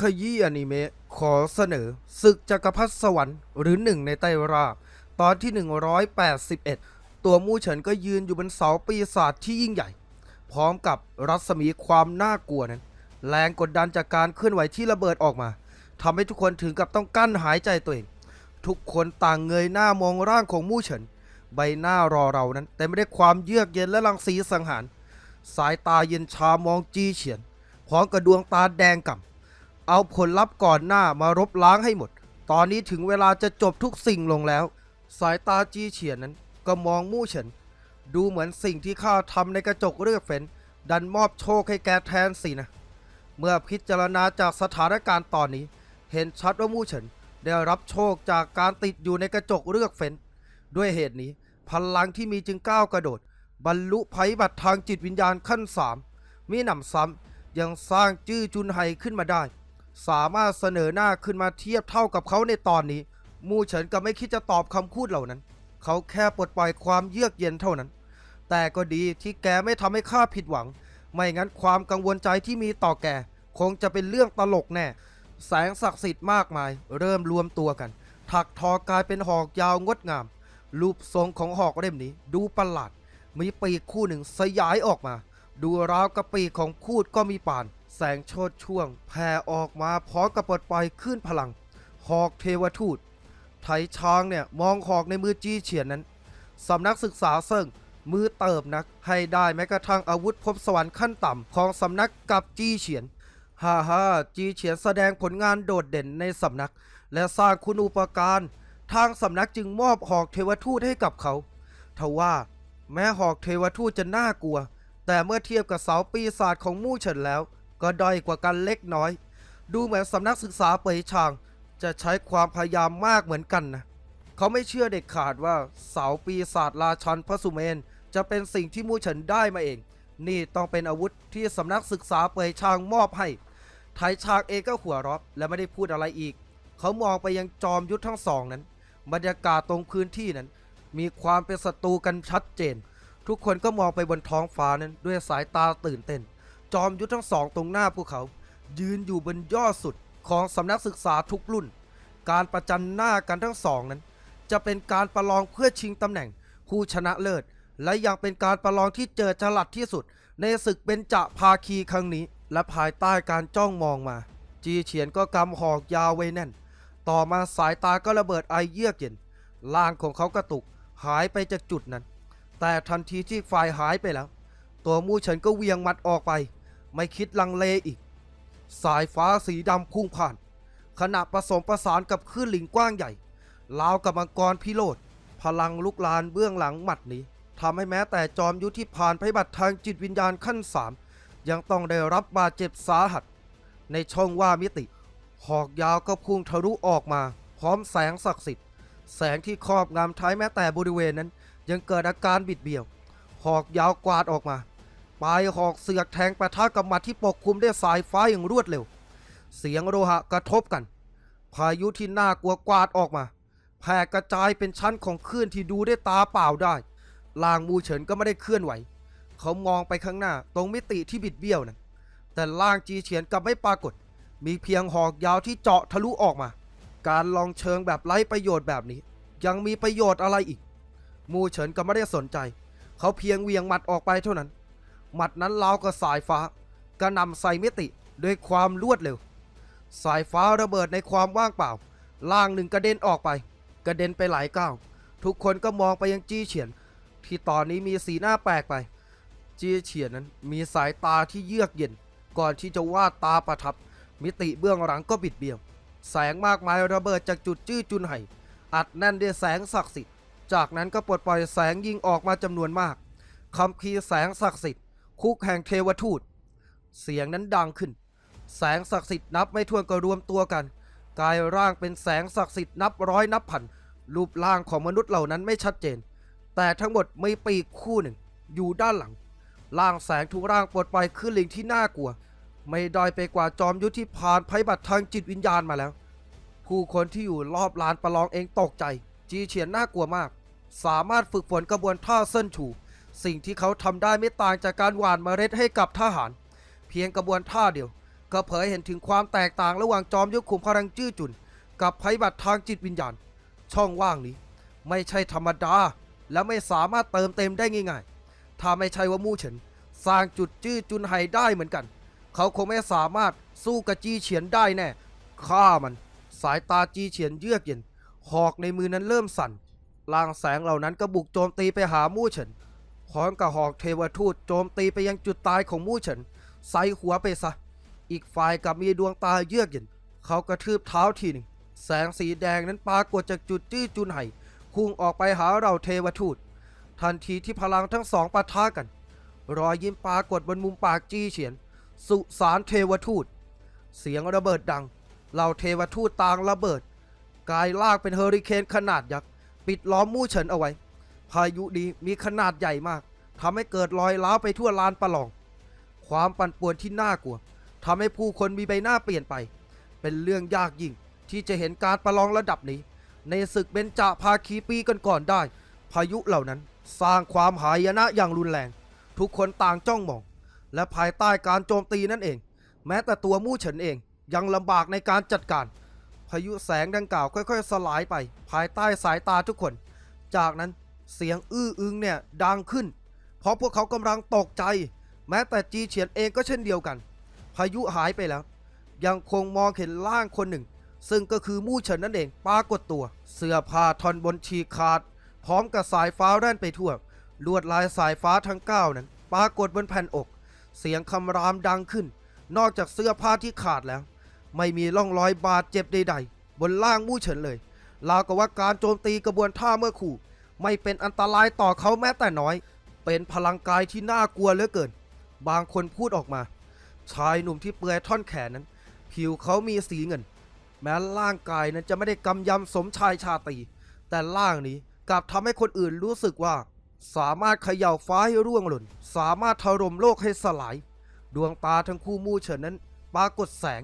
ขยี้อนิเมะขอเสนอศึกจักรพรรดิสวรรค์หรือหนึ่งในไต้ราบ ตอนที่ 181 ตัวมู่เฉินก็ยืนอยู่บนเสาปีศาจที่ยิ่งใหญ่ พร้อมกับรัศมีความน่ากลัวนั้น แรงกดดันจากการเคลื่อนไหวที่ระเบิดออกมาทำให้ทุกคนถึงกับต้องกั้นหายใจตัวเอง ทุกคนต่างเงยหน้ามองร่างของมู่เฉิน ใบหน้ารอเรานั้นเต็มได้ความเยือกเย็นและรังสีสังหาร สายตาเย็นชามองจีเฉียน พร้อมกับดวงตาแดงก่ำ เอาผลลัพธ์ก่อนหน้ามารบล้างให้หมด ตอนนี้ถึงเวลาจะจบทุกสิ่งลงแล้ว สายตาจีเฉียนนั้น ก็มองมู่เฉิน ดูเหมือนสิ่งที่ข้าทำในกระจกเลือกเฟ้น ดันมอบโชคให้แกแทนสินะ เมื่อพิจารณาจากสถานการณ์ตอนนี้ เห็นชัดว่ามู่เฉินได้รับโชคจากการติดอยู่ในกระจกเลือกเฟ้น ด้วยเหตุนี้ พลังที่มีจึงก้าวกระโดด บรรลุภัยบัตรทางจิตวิญญาณขั้นสามมีหนำซ้ำยังสร้างจื้อจุนไฮขึ้นมาได้ สามารถเสนอหน้าขึ้นมาเทียบเท่ากับเขาในตอนนี้ มู่เฉินก็ไม่คิดจะตอบคำพูดเหล่านั้น เขาแค่ปลดปล่อยความเยือกเย็นเท่านั้น แต่ก็ดีที่แกไม่ทำให้ข้าผิดหวัง ไม่งั้นความกังวลใจที่มีต่อแก คงจะเป็นเรื่องตลกแน่ แสงศักดิ์สิทธิ์มากมาย เริ่มรวมตัวกัน ถักทอกลายเป็นหอกยาวงดงาม รูปทรงของหอกเล่มนี้ ดูประหลาด มีปีกคู่หนึ่งสยายออกมา ดูราวกับปีกของพูดก็มีปาน แสงโชดช่วงแผ่ออกมาพร้อมกับปลดปล่อยขึ้นพลัง หอกเทวทูตไถช้างเนี่ยมองหอกในมือจี้เฉียนนั้นสำนักศึกษาเซิ่งมือเติบนักให้ได้แม้กระทั่งอาวุธพบสวรรค์ขั้นต่ำของสำนักกับจี้เฉียนฮ่าฮ่าจีเฉียนแสดงผลงานโดดเด่นในสำนัก และสร้างคุณูปการ ทางสำนักจึงมอบหอกเทวทูตให้กับเขาทว่าแม้หอกเทวทูตจะน่ากลัว แต่เมื่อเทียบกับเสาปีศาจของมู่เฉินแล้ว ก็ด้อยกว่ากันเล็กน้อย ดูเหมือนสำนักศึกษาเปยชาง จะใช้ความพยายามมากเหมือนกันนะเขาไม่เชื่อเด็ดขาดว่าเสาปีศาจราชันพระสุเมน จะเป็นสิ่งที่มู่เฉินได้มาเอง นี่ต้องเป็นอาวุธที่สำนักศึกษาเปยชางมอบให้ไทชางเองก็หัวเรอบและไม่ได้พูดอะไรอีก เขามองไปยังจอมยุทธทั้งสองนั้น บรรยากาศตรงพื้นที่นั้น มีความเป็นศัตรูกันชัดเจน ทุกคนก็มองไปบนท้องฟ้านั้นด้วยสายตาตื่นเต้น จอมยุทธทั้งสองตรงหน้าพวกเขา ยืนอยู่บนยอดสุดของสำนักศึกษาทุกรุ่น การประจันหน้ากันทั้งสองนั้น จะเป็นการประลองเพื่อชิงตำแหน่งผู้ชนะเลิศ และยังเป็นการประลองที่เจอจลัดที่สุด ในศึกเป็นจะภาคีครั้งนี้ และภายใต้การจ้องมองมา จีเฉียนก็กำหอกยาวไว้แน่น ต่อมาสายตาก็ระเบิดไอเยือกเย็นล่างของเขากระตุกหายไปจากจุดนั้น แต่ทันทีที่ฝ่ายหายไปแล้ว ตัวมู่เฉินก็เวียงมัดออกไป ไม่คิดลังเลอีก สายฟ้าสีดำพุ่งผ่าน ขณะผสมประสานกับคลื่นหลิงกว้างใหญ่ลาวกับมังกรพิโรธพลังลุกลานเบื้องหลังหมัดนี้ทำให้แม้แต่จอมยุทธที่ผ่านภัยบัตรทางจิตวิญญาณขั้นสามยังต้องได้รับบาดเจ็บสาหัส ในช่องว่ามิติ หอกยาวก็พุ่งทะลุออกมา พร้อมแสงศักดิ์สิทธิ์ แสงที่ครอบงำท้ายแม้แต่บริเวณนั้น ยังเกิดอาการบิดเบี้ยว หอกยาวกวาดออกมา ปลายหอกเสือกแทงปะทะกับหมัดที่ปกคลุมด้วยสายฟ้าอย่างรวดเร็ว เสียงโลหะกระทบกัน พายุที่น่ากลัวกวาดออกมา แผ่กระจายเป็นชั้นของคลื่นที่ดูด้วยตาเปล่าได้ ลางมูเฉินก็ไม่ได้เคลื่อนไหว เขามองไปข้างหน้าตรงมิติที่บิดเบี้ยวนั้น แต่ล่างจีเฉียนกลับไม่ปรากฏ มีเพียงหอกยาวที่เจาะทะลุออกมา การลองเชิงแบบไร้ประโยชน์แบบนี้ ยังมีประโยชน์อะไรอีก มูเฉินก็ไม่ได้สนใจ เขาเพียงเวียงหมัดออกไปเท่านั้น หมัดนั้นลาวกับสายฟ้ากระนำใส่มิติด้วยความรวดเร็ว สายฟ้าระเบิดในความว่างเปล่า ล่างหนึ่งกระเด็นออกไป กระเด็นไปหลายก้าวทุกคนก็มองไปยังจี้เฉียน ที่ตอนนี้มีสีหน้าแปลกไป จี้เฉียนนั้นมีสายตาที่เยือกเย็น ก่อนที่จะวาดตาประทับ มิติเบื้องหลังก็บิดเบี้ยวแสงมากมายระเบิดจากจุดจื้อจุนไห่อัดแน่นด้วยแสงศักดิ์สิทธิ์ จากนั้นก็ปลดปล่อยแสงยิงออกมาจำนวนมากคำคีแสงศักดิ์สิทธิ์ คุกแห่งเทวทูต เสียงนั้นดังขึ้น แสงศักดิ์สิทธิ์นับไม่ถ้วนก็รวมตัวกัน กายร่างเป็นแสงศักดิ์สิทธิ์นับร้อยนับพัน รูปร่างของมนุษย์เหล่านั้นไม่ชัดเจน แต่ทั้งหมดมีปีกคู่หนึ่ง อยู่ด้านหลัง ร่างแสงทุกร่างปลดปล่อยคือลิงที่น่ากลัว ไม่ด้อยไปกว่าจอมยุทธที่ผ่านภัยบัตรทางจิตวิญญาณมาแล้ว ผู้คนที่อยู่รอบลานประลองเองตกใจ จีเฉียนน่ากลัวมาก สามารถฝึกฝนกระบวนท่าเส้นฉู สิ่งที่เขาทำได้ไม่ต่างจากการหว่านเมล็ดให้กับทหาร เพียงกระบวนท่าเดียว ก็เผยเห็นถึงความแตกต่างระหว่างจอมยุทธขุมพลังจื้อจุน กับภัยบัตรทางจิตวิญญาณ ช่องว่างนี้ ไม่ใช่ธรรมดา และไม่สามารถเติมเต็มได้ง่ายๆ ถ้าไม่ใช่ว่ามู่เฉินสร้างจุดจื้อจุนไห่ได้เหมือนกัน เขาคงไม่สามารถสู้กับจีเฉียนได้แน่ฆ่ามัน สายตาจีเฉียนเยือกเย็นหอกในมือนั้นเริ่มสั่นลางแสงเหล่านั้นก็บุกโจมตีไปหามู่เฉิน พร้อมกับหอกเทวทูตโจมตีไปยังจุดตายของมู่เฉินใส่หัวไปซะ อีกฝ่ายกับมีดวงตาเยือกเย็น เขากระทืบเท้าทีหนึ่ง แสงสีแดงนั้นปรากฏจากจุดจี้จุนไห่พุ่งออกไปหาเราเทวทูต ทันทีที่พลังทั้งสองปะทะกัน รอยยิ้มปรากฏบนมุมปากจี้เฉียน สุสานเทวทูต เสียงระเบิดดังเหล่าเทวทูตต่างระเบิด กายลากเป็นเฮอริเคนขนาดยักษ์ ปิดล้อมมู่เฉินเอาไว้ พายุนี้มีขนาดใหญ่มากทำให้เกิดรอยร้าวไปทั่วลานประลอง ความปั่นป่วนที่น่ากลัวทำให้ผู้คนมีใบหน้าเปลี่ยนไป เป็นเรื่องยากยิ่งที่จะเห็นการประลองระดับนี้ ในศึกเบญจภาคีปีก่อนๆได้ พายุเหล่านั้นสร้างความหายนะอย่างรุนแรง ทุกคนต่างจ้องมอง และภายใต้การโจมตีนั่นเอง แม้แต่ตัวมู่เฉินเองยังลำบากในการจัดการ พายุแสงดังกล่าวค่อย ๆ สลายไป ภายใต้สายตาทุกคน จากนั้น เสียงอื้ออึงเนี่ยดังขึ้น เพราะพวกเขากำลังตกใจ แม้แต่จีเฉียนเองก็เช่นเดียวกัน พายุหายไปแล้ว ยังคงมองเห็นร่างคนหนึ่ง ซึ่งก็คือมู่เฉินนั่นเองปรากฏตัว เสื้อผ้าท่อนบนฉีกขาด พร้อมกับสายฟ้าแร่นไปทั่ว ลวดลายสายฟ้าทั้งเก้านั้นปรากฏบนแผ่นอก เสียงคำรามดังขึ้น นอกจากเสื้อผ้าที่ขาดแล้ว ไม่มีร่องรอยบาดเจ็บใดๆบนร่างมู่เฉินเลยราวกับว่าการโจมตีกระบวนท่าเมื่อขู่ ไม่เป็นอันตรายต่อเขาแม้แต่น้อย เป็นพลังกายที่น่ากลัวเหลือเกิน บางคนพูดออกมา ชายหนุ่มที่เปลือยท่อนแขนนั้น ผิวเขามีสีเงิน แม้ร่างกายนั้นจะไม่ได้กำยำสมชายชาตีแต่ร่างนี้กลับทำให้คนอื่นรู้สึกว่า สามารถเขย่าฟ้าให้ร่วงหล่น สามารถถล่มโลกให้สลาย ดวงตาทั้งคู่มู่เฉินนั้นปรากฏแสง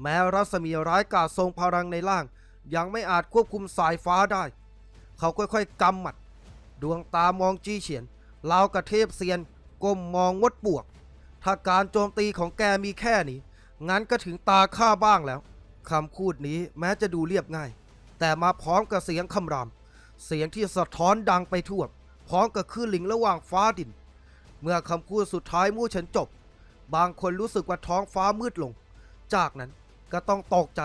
แม้รัศมีร้ายกาจทรงพลังในร่าง ยังไม่อาจควบคุมสายฟ้าได้ เขาค่อยๆกำหมัด ดวงตามองจี้เฉียนราวกระเทพเซียนก้มมองงดปวก ถ้าการโจมตีของแกมีแค่นี้ งั้นก็ถึงตาข้าบ้างแล้วคำพูดนี้แม้จะดูเรียบง่าย แต่มาพร้อมกับเสียงคำราม เสียงที่สะท้อนดังไปทั่วพร้อมกับคลื่นลิงระหว่างฟ้าดิน เมื่อคำพูดสุดท้ายมู่เฉินจบ บางคนรู้สึกว่าท้องฟ้ามืดลง จากนั้นก็ต้องตกใจ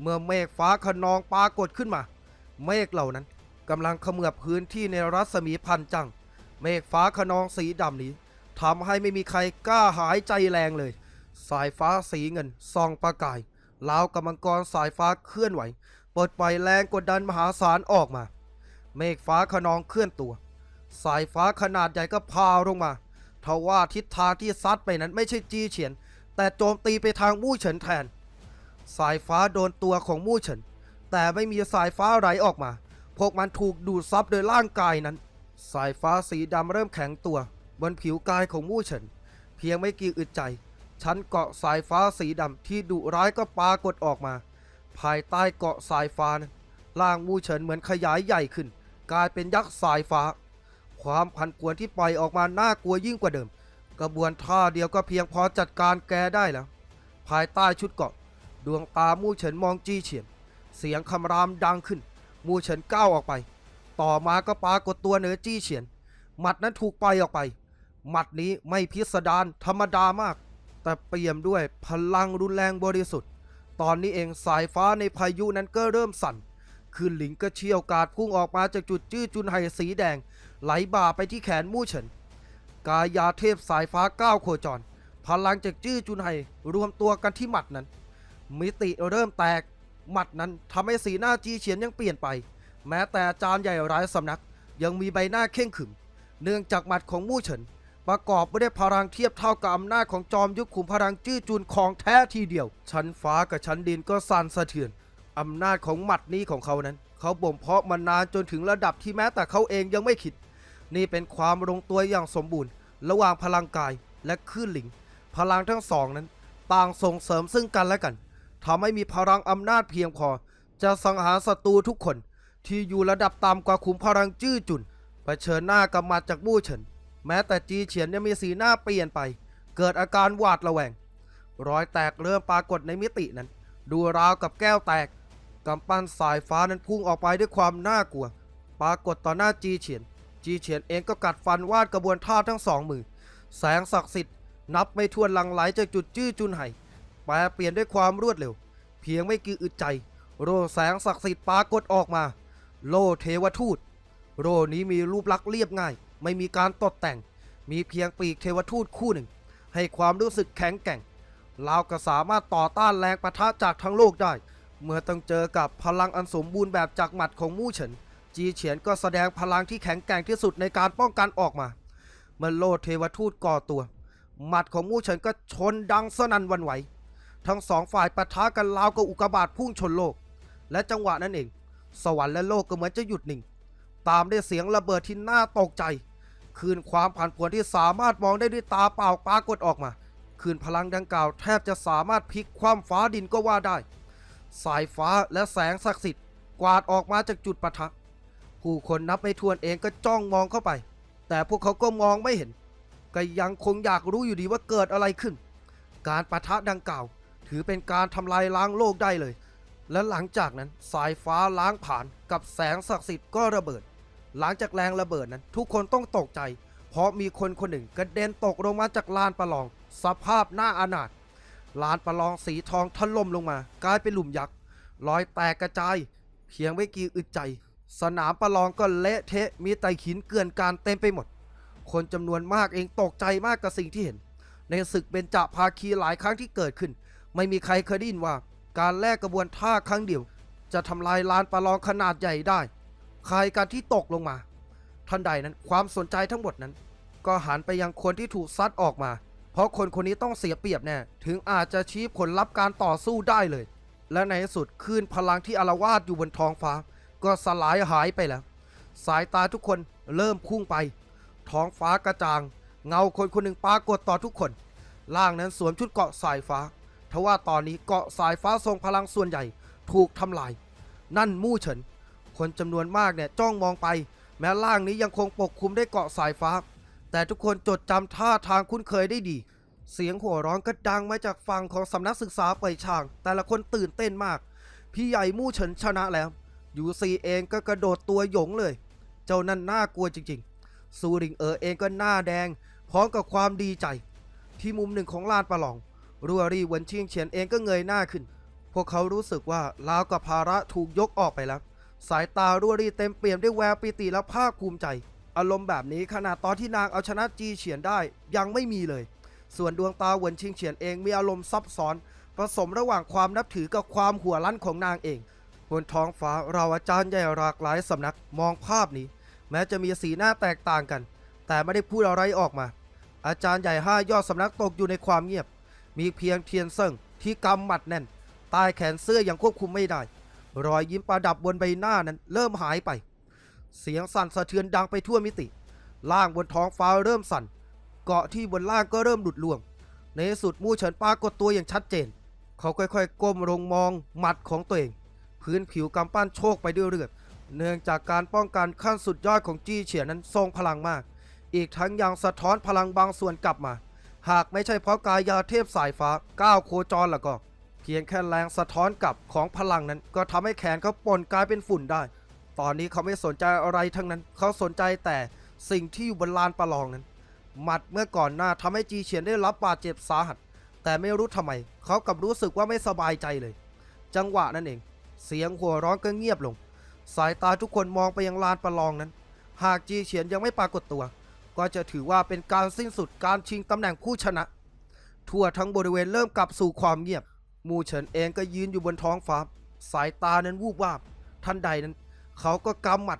เมื่อเมฆฟ้าขนองปรากฏขึ้นมา เมฆเหล่านั้น กำลังเขมือบพื้นที่ในรัศมีพันจัง เมฆฟ้าขนองสีดำนี้ทำให้ไม่มีใครกล้าหายใจแรงเลย สายฟ้าสีเงินส่องประกายลาวกับมังกรสายฟ้าเคลื่อนไหวปลดปล่อยแรงกดดันมหาศาลออกมา เมฆฟ้าขนองเคลื่อนตัว สายฟ้าขนาดใหญ่ก็พาลงมาทว่าทิศทางที่ซัดไปนั้นไม่ใช่จีเฉียน แต่โจมตีไปทางมู่เฉินแทน สายฟ้าโดนตัวของมู่เฉิน แต่ไม่มีสายฟ้าไหลออกมา พวกมันถูกดูดซับโดยร่างกายนั้น สายฟ้าสีดำเริ่มแข็งตัว บนผิวกายของมู่เฉิน เพียงไม่กี่อึดใจชั้นเกาะสายฟ้าสีดำที่ดุร้ายก็ปรากฏออกมา ภายใต้เกาะสายฟ้านั้นร่างมู่เฉินเหมือนขยายใหญ่ขึ้น กลายเป็นยักษ์สายฟ้า ความพันป่วนที่ปล่อยออกมาน่ากลัวยิ่งกว่าเดิม กระบวนท่าเดียวก็เพียงพอจัดการแกได้แล้ว ภายใต้ชุดเกาะ ดวงตามู่เฉินมองจี้เฉียน เสียงคำรามดังขึ้น มูเฉินก้าวออกไป ต่อมาก็ปรากฏตัวเหนือจี้เฉียน หมัดนั้นถูกไปล่อยออกไป หมัดนี้ไม่พิสดารธรรมดามาก แต่เปี่ยมด้วยพลังรุนแรงบริสุทธิ์ ตอนนี้เองสายฟ้าในพายุนั้นก็เริ่มสั่นคืนหลิงก็เชี่ยวกาดพุ่งออกมาจากจุดจื้อจุนไห่สีแดง ไหลบ่าไปที่แขนมู่เฉิน กายาเทพสายฟ้าก้าวโคจร พลังจากจื้อจุนไห่รวมตัวกันที่หมัดนั้น มิติเริ่มแตก หมัดนั้นทำให้สีหน้าจีเฉียนยังเปลี่ยนไป แม้แต่จารย์ใหญ่หลายสำนัก ยังมีใบหน้าเข่งขึมเนื่องจากหมัดของมู่เฉิน ประกอบไปด้วยพลังเทียบเท่ากับอำนาจของจอมยุทธขุมพลังจื้อจุนของแท้ทีเดียว ชั้นฟ้ากับชั้นดินก็สั่นสะเทือนอำนาจของหมัดนี้ของเขานั้น เขาบ่มเพาะมานานจนถึงระดับที่แม้แต่เขาเองยังไม่คิด นี่เป็นความลงตัวอย่างสมบูรณ์ ระหว่างพลังกายและคลื่นหลิง พลังทั้งสองนั้น ต่างส่งเสริมซึ่งกันและกัน ทำให้มีพลังอำนาจเพียงพอ จะสังหารศัตรูทุกคนที่อยู่ระดับต่ำกว่าขุมพลังจื้อจุนเผชิญหน้ากับหมัดจากมู่เฉิน แม้แต่จีเฉียนยังมีสีหน้าเปลี่ยนไป เกิดอาการหวาดระแวง รอยแตกเริ่มปรากฏในมิตินั้น ดูราวกับแก้วแตกกำปั้นสายฟ้านั้นพุ่งออกไปด้วยความน่ากลัว ปรากฏต่อหน้าจีเฉียน จีเฉียนเองก็กัดฟันวาดกระบวนท่าทั้งสองมือ แสงศักดิ์สิทธิ์นับไม่ถ้วนหลังไหลจากจุดจื้อจุนไห่ ปลเปลี่ยนด้วยความรวดเร็ว เพียงไม่กี่อึดใจ โรแสงศักดิ์สิทธิ์ปรากฏออกมา โลเทวทูต โรนี้มีรูปลักษณ์เรียบง่าย ไม่มีการตกแต่ง มีเพียงปีกเทวทูตคู่หนึ่ง ให้ความรู้สึกแข็งแกร่งลาวก็สามารถต่อต้านแรงปะทะจากทั้งโลกได้ เมื่อต้องเจอกับพลังอันสมบูรณ์แบบจากหมัดของมู่เฉิน จีเฉียนก็แสดงพลังที่แข็งแกร่งที่สุดในการป้องกันออกมา เมื่อโลเทวทูตก่อตัว หมัดของมู่เฉินก็ชนดังสนั่นวันไหว ทั้งสองฝ่ายปะทะกันราวกับอุกบาตพุ่งชนโลก และจังหวะนั้นเอง สวรรค์และโลกก็เหมือนจะหยุดนิ่ง ตามด้วยเสียงระเบิดที่น่าตกใจ คืนความผันผวนที่สามารถมองได้ด้วยตาเปล่าปรากฏออกมา คืนพลังดังกล่าวแทบจะสามารถพลิกความฟ้าดินก็ว่าได้ สายฟ้าและแสงศักดิ์สิทธิ์กวาดออกมาจากจุดปะทะ ผู้คนนับไม่ถ้วนเองก็จ้องมองเข้าไป แต่พวกเขาก็มองไม่เห็น ก็ยังคงอยากรู้อยู่ดีว่าเกิดอะไรขึ้น การปะทะดังกล่าว ถือเป็นการทำลายล้างโลกได้เลย และหลังจากนั้นสายฟ้าล้างผ่านกับแสงศักดิ์สิทธิ์ก็ระเบิด หลังจากแรงระเบิดนั้น ทุกคนต้องตกใจ เพราะมีคนคนหนึ่งกระเด็นตกลงมาจากลานประลอง สภาพหน้าอนาถลานประลองสีทองถล่มลงมา กลายเป็นหลุมยักษ์รอยแตกกระจาย เพียงไม่กี่อึดใจ สนามประลองก็เละเทะมีแต่หินเกลื่อนการเต็มไปหมด คนจำนวนมากเองตกใจมากกับสิ่งที่เห็น ในศึกเบญจภาคีหลายครั้งที่เกิดขึ้น ไม่มีใครเคยได้ยินว่า การแลกกระบวนท่าครั้งเดียว จะทำลายลานประลองขนาดใหญ่ได้ใครกันที่ตกลงมา ทันใดนั้นความสนใจทั้งหมดนั้น ก็หันไปยังคนที่ถูกซัดออกมา เพราะคนคนนี้ต้องเสียเปรียบแน่ถึงอาจจะชี้ผลลัพธ์การต่อสู้ได้เลย และในที่สุดคลื่นพลังที่อารวาสอยู่บนท้องฟ้า ก็สลายหายไปแล้ว สายตาทุกคนเริ่มพุ่งไป ท้องฟ้ากระจ่าง เงาคนคนหนึ่งปรากฏต่อทุกคนล่างนั้นสวมชุดเกาะสายฟ้า ทว่าตอนนี้เกาะสายฟ้าทรงพลังส่วนใหญ่ถูกทำลาย นั่นมู่เฉิน คนจำนวนมากเนี่ยจ้องมองไป แม้ล่างนี้ยังคงปกคลุมด้วยเกาะสายฟ้า แต่ทุกคนจดจำท่าทางคุ้นเคยได้ดี เสียงหัวร้องก็ดังมาจากฝั่งของสำนักศึกษาเป่ยช่าง แต่ละคนตื่นเต้นมาก พี่ใหญ่มู่เฉินชนะแล้วยูซีเองก็กระโดดตัวหยงเลย เจ้านั่นน่ากลัวจริงๆ ซูริงเออเองก็หน้าแดง พร้อมกับความดีใจ ที่มุมหนึ่งของลานประลอง รัวรีวินชิงเฉียนเองก็เงยหน้าขึ้น พวกเขารู้สึกว่าลาวกับภาระถูกยกออกไปแล้ว สายตารัวรีเต็มเปี่ยมด้วยแววปิติและภาคภูมิใจ อารมณ์แบบนี้ขนาดตอนที่นางเอาชนะจีเฉียนได้ยังไม่มีเลย ส่วนดวงตาวินชิงเฉียนเองมีอารมณ์ซับซ้อนผสมระหว่างความนับถือกับความหัวรั้นของนางเอง บนท้องฟ้าเราอาจารย์ใหญ่หลากหลายสำนักมองภาพนี้ แม้จะมีสีหน้าแตกต่างกัน แต่ไม่ได้พูดอะไรออกมา อาจารย์ใหญ่ห้ายอดสำนักตกอยู่ในความเงียบ มีเพียงเทียนเซิงที่กำหมัดแน่นใต้แขนเสื้อยังควบคุมไม่ได้ รอยยิ้มประดับบนใบหน้านั้นเริ่มหายไป เสียงสั่นสะเทือนดังไปทั่วมิติ ล่างบนท้องฟ้าเริ่มสั่น เกาะที่บนล่างก็เริ่มหลุดล่วง ในสุดมู่เฉินปรากฏตัวอย่างชัดเจน เขาค่อยๆ ก้มลงมองหมัดของตัวเอง พื้นผิวกำปั้นโชกไปด้วยเลือด เนื่องจากการป้องกันขั้นสุดยอดของจี้เฉียนนั้นทรงพลังมาก อีกทั้งยังสะท้อนพลังบางส่วนกลับมา หากไม่ใช่เพราะกายาเทพสายฟ้าก้าวโคจรแล้วก็ เพียงแค่แรงสะท้อนกลับของพลังนั้น ก็ทำให้แขนเขาป่นกลายเป็นฝุ่นได้ ตอนนี้เขาไม่สนใจอะไรทั้งนั้น เขาสนใจแต่สิ่งที่อยู่บนลานประลองนั้น หมัดเมื่อก่อนหน้าทำให้จีเฉียนได้รับบาดเจ็บสาหัส แต่ไม่รู้ทำไม เขากลับรู้สึกว่าไม่สบายใจเลย จังหวะนั้นเอง เสียงหัวร้องก็เงียบลง สายตาทุกคนมองไปยังลานประลองนั้น หากจีเฉียนยังไม่ปรากฏตัว ก็จะถือว่าเป็นการสิ้นสุดการชิงตำแหน่งผู้ชนะ ทั่วทั้งบริเวณเริ่มกลับสู่ความเงียบ มูเฉินเองก็ยืนอยู่บนท้องฟ้า สายตานั้นวูบวาบ ทันใดนั้น เขาก็กำหมัด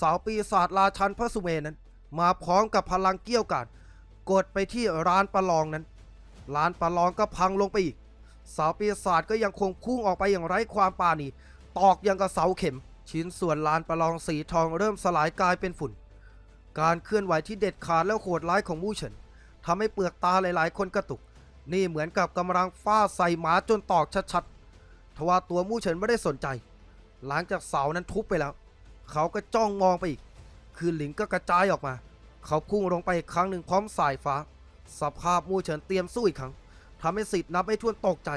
สาวปีศาจราชันพระสุเมนนั้น มาพร้อมกับพลังเกี้ยวกาดกดไปที่ร้านประลองนั้น ร้านประลองก็พังลงไปอีก สาวปีศาจก็ยังคงพุ่งออกไปอย่างไร้ความปราณีตอกยังกับเสาเข็ม ชิ้นส่วนลานประลองสีทองเริ่มสลายกลายเป็นฝุ่น การเคลื่อนไหวที่เด็ดขาดและโหดร้ายของมู่เฉินทำให้เปลือกตาหลายๆ คนกระตุก นี่เหมือนกับกำลังฟาดใส่หมาจนตอกชัดๆ ทว่าตัวมู่เฉินไม่ได้สนใจ หลังจากเสานั้นทุบไปแล้ว เขาก็จ้องมองไปอีก คือหลิงก็กระจายออกมา เขาพุ่งลงไปอีกครั้งหนึ่งพร้อมสายฟ้า สภาพมู่เฉินเตรียมสู้อีกครั้งททำให้สิทธิ์นับไม่ถ้วนตกใจ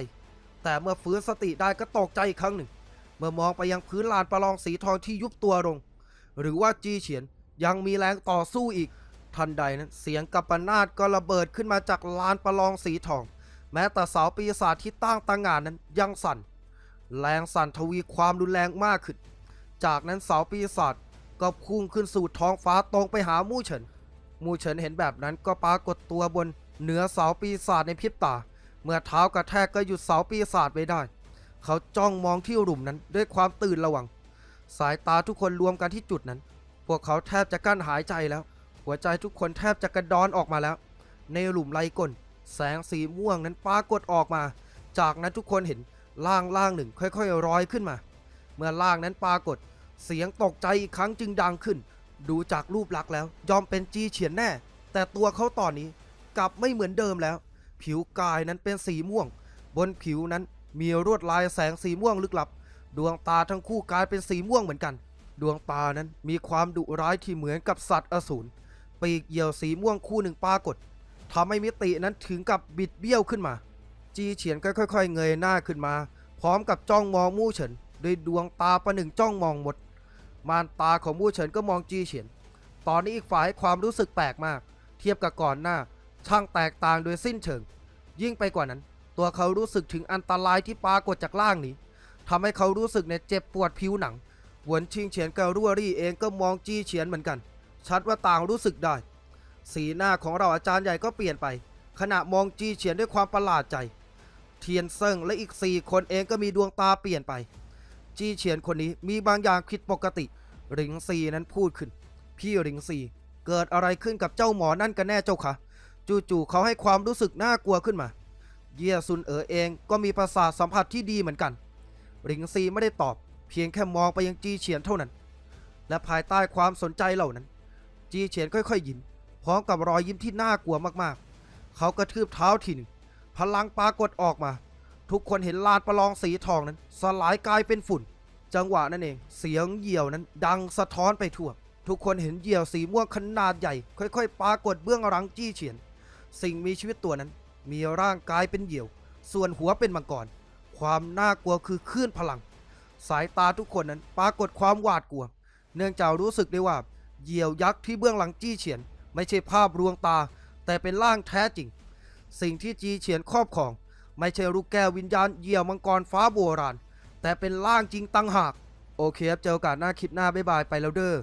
แต่เมื่อฟื้นสติได้ก็ตกใจอีกครั้งหนึ่ง เมื่อมองไปยังพื้นลานประลองสีทองที่ยุบตัวลง หรือว่าจีเฉียน ยังมีแรงต่อสู้อีก ทันใดนั้นเสียงกัปปนาตก็ระเบิดขึ้นมาจากลานประลองสีทอง แม้แต่เสาปีศาจที่ตั้งตังงานนั้นยังสั่น แรงสั่นทวีความรุนแรงมากขึ้น จากนั้นเสาปีศาจก็พุ่งขึ้นสู่ท้องฟ้าตรงไปหามู่เฉิน มู่เฉินเห็นแบบนั้นก็ปรากฏตัวบนเหนือเสาปีศาจในพริบตา เมื่อเท้ากระแทกก็หยุดเสาปีศาจไว้ได้ เขาจ้องมองที่หลุมนั้นด้วยความตื่นระวัง สายตาทุกคนรวมกันที่จุดนั้น พวกเขาแทบจะกั้นหายใจแล้ว หัวใจทุกคนแทบจะกระดอนออกมาแล้ว ในหลุมไรก้นแสงสีม่วงนั้นปรากฏออกมา จากนั้นทุกคนเห็นล่างล่างหนึ่งค่อยๆร้อยขึ้นมา เมื่อล่างนั้นปรากฏ เสียงตกใจอีกครั้งจึงดังขึ้น ดูจากรูปลักษณ์แล้ว ยอมเป็นจีเฉียนแน่ แต่ตัวเขาตอนนี้กลับไม่เหมือนเดิมแล้ว ผิวกายนั้นเป็นสีม่วง บนผิวนั้นมีลวดลายแสงสีม่วงลึกลับ ดวงตาทั้งคู่กลายเป็นสีม่วงเหมือนกัน ดวงตานั้นมีความดุร้ายที่เหมือนกับสัตว์อสูรปีกเหยี่ยวสีม่วงคู่หนึ่งปรากฏทำให้มิตินั้นถึงกับบิดเบี้ยวขึ้นมา จีเฉียนก็ค่อย ๆ เงยหน้าขึ้นมา พร้อมกับจ้องมองมู่เฉินด้วยดวงตาประหนึ่งจ้องมองหมด มานตาของมู่เฉินก็มองจีเฉียน ตอนนี้อีกฝ่ายความรู้สึกแปลกมาก เทียบกับก่อนหน้า ช่างแตกต่างโดยสิ้นเชิง ยิ่งไปกว่านั้น ตัวเขารู้สึกถึงอันตรายที่ปรากฏจากล่างนี้ทำให้เขารู้สึกเนี่ยเจ็บปวดผิวหนัง หวนชิงเฉียนกับรั่วรี่เองก็มองจี้เฉียนเหมือนกัน ชัดว่าต่างรู้สึกได้ สีหน้าของเราอาจารย์ใหญ่ก็เปลี่ยนไป ขณะมองจี้เฉียนด้วยความประหลาดใจ เทียนเซิงและอีกสี่คนเองก็มีดวงตาเปลี่ยนไป จี้เฉียนคนนี้มีบางอย่างผิดปกติหริงซีนั้นพูดขึ้น พี่หริงซีเกิดอะไรขึ้นกับเจ้าหมอนั่นกันแน่เจ้าคะจู่ๆเขาให้ความรู้สึกน่ากลัวขึ้นมา เยี่ยซุนเอ๋อเองก็มีประสาทสัมผัสที่ดีเหมือนกันหริงซีไม่ได้ตอบ พียงแค่มองไปยังจีเฉียนเท่านั้น และภายใต้ความสนใจเหล่านั้น จีเฉียนค่อยๆยิ้มพร้อมกับรอยยิ้มที่น่ากลัวมากๆ เขากระทืบเท้าทีหนึ่งพลังปรากฏออกมา ทุกคนเห็นลานประลองสีทองนั้น สลายกลายเป็นฝุ่น จังหวะนั่นเอง เสียงเหยี่ยวนั้นดังสะท้อนไปทั่ว ทุกคนเห็นเหยี่ยวสีม่วงขนาดใหญ่ ค่อย ๆ ปรากฏเบื้องหลังจี้เฉียน สิ่งมีชีวิตตัวนั้น มีร่างกายเป็นเหยี่ยว ส่วนหัวเป็นมังกร ความน่ากลัวคือคลื่นพลัง สายตาทุกคนนั้นปรากฏความหวาดกลัว เนื่องจากรู้สึกได้ว่า เหยี่ยวยักษ์ที่เบื้องหลังจี้เฉียน ไม่ใช่ภาพลวงตา แต่เป็นร่างแท้จริง สิ่งที่จี้เฉียนครอบของ ไม่ใช่ลูกแก้ววิญญาณเหยี่ยวมังกรฟ้าโบราณ แต่เป็นร่างจริงตั้งหาก โอเคครับเจอโอกาสหน้าคลิปหน้าบ๊ายบายไปแล้วเด้อ